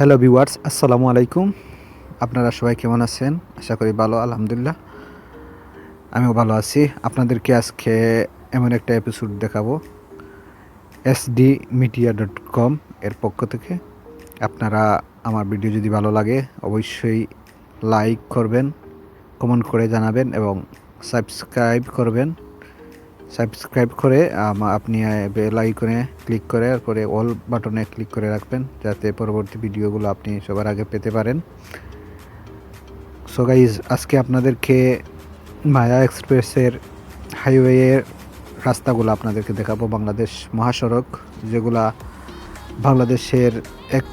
Hello viewers আসসালামু আলাইকুম আপনারা সবাই কেমন আছেন? আশা করি ভালো, আলহামদুলিল্লাহ। আমিও ভালো আছি। আপনাদেরকে আজকে এমন একটা এপিসোড দেখাবো। এসডি মিডিয়া ডট কম এর পক্ষ থেকে। আপনারা আমার ভিডিও যদি ভালো লাগে, অবশ্যই লাইক করবেন কমেন্ট করে জানাবেন এবং সাবস্ক্রাইব করবেন। সাবস্ক্রাইব করে আপনি বেল আইকনে ক্লিক করে, তারপরে অল বাটনে ক্লিক করে রাখবেন, যাতে পরবর্তী ভিডিওগুলো আপনি সবার আগে পেতে পারেন। সো গাইজ আজকে আপনাদেরকে মায়া এক্সপ্রেসের হাইওয়ের রাস্তাগুলো আপনাদেরকে দেখাবো, বাংলাদেশ মহাসড়ক, যেগুলা বাংলাদেশের এক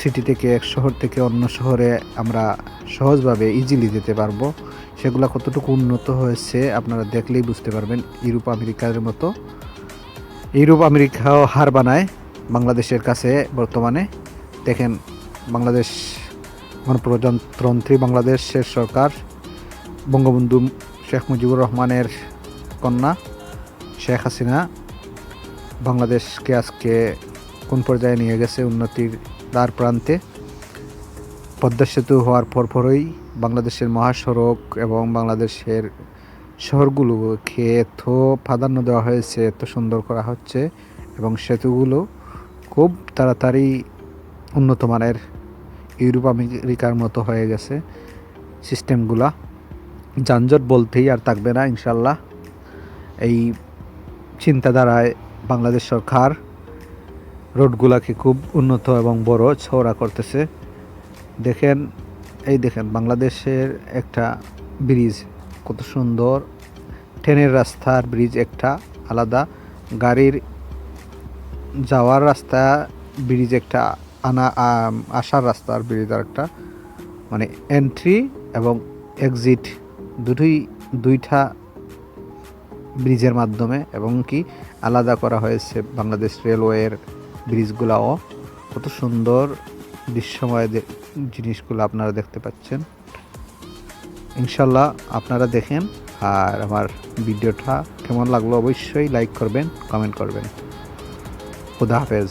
সিটি থেকে এক শহর থেকে অন্য শহরে আমরা সহজভাবে ইজিলি যেতে পারব। সেগুলো কতটুকু উন্নত হয়েছে আপনারা দেখলেই বুঝতে পারবেন। ইউরোপ, আমেরিকার মতো। ইউরোপ, আমেরিকাও হার বানায় বাংলাদেশের কাছে বর্তমানে। দেখেন, বাংলাদেশ গণপ্রজাতন্ত্রী বাংলাদেশের সরকার, বঙ্গবন্ধু শেখ মুজিবুর রহমানের কন্যা শেখ হাসিনা বাংলাদেশকে আজকে কোন পর্যায়ে নিয়ে গেছে উন্নতির দ্বার প্রান্তে? পদ্মা সেতু হওয়ার পরপরই বাংলাদেশের মহাসড়ক এবং বাংলাদেশের শহরগুলোকে এত প্রাধান্য দেওয়া হয়েছে, এত সুন্দর করা হচ্ছে এবং সেতুগুলো খুব তাড়াতাড়ি উন্নত মানের ইউরোপ আমেরিকার মতো হয়ে গেছে সিস্টেমগুলা। যানজট বলতেই আর থাকবে না ইনশাল্লাহ এই চিন্তাধারায় বাংলাদেশ সরকার রোডগুলাকে খুব উন্নত এবং বড় চওড়া করতেছে। দেখেন, এই দেখেন, বাংলাদেশের একটা ব্রিজ, কত সুন্দর। ট্রেনের রাস্তার ব্রিজ একটা, আলাদা। গাড়ির যাওয়ার রাস্তা, ব্রিজ একটা, আনা আসার রাস্তার ব্রিজ আর একটা মানে এন্ট্রি এবং এক্সিট দুটোই, দুইটা ব্রিজের মাধ্যমে এবং কি আলাদা করা হয়েছে বাংলাদেশ রেলওয়ের ব্রিজগুলাও। কত সুন্দর। দৃশ্যময় জিনিসগুলো আপনারা দেখতে পাচ্ছেন। ইনশাল্লাহ আপনারা দেখেন আর আমার ভিডিওটা কেমন লাগল অবশ্যই লাইক করবেন কমেন্ট করবেন। খুদা হাফেজ।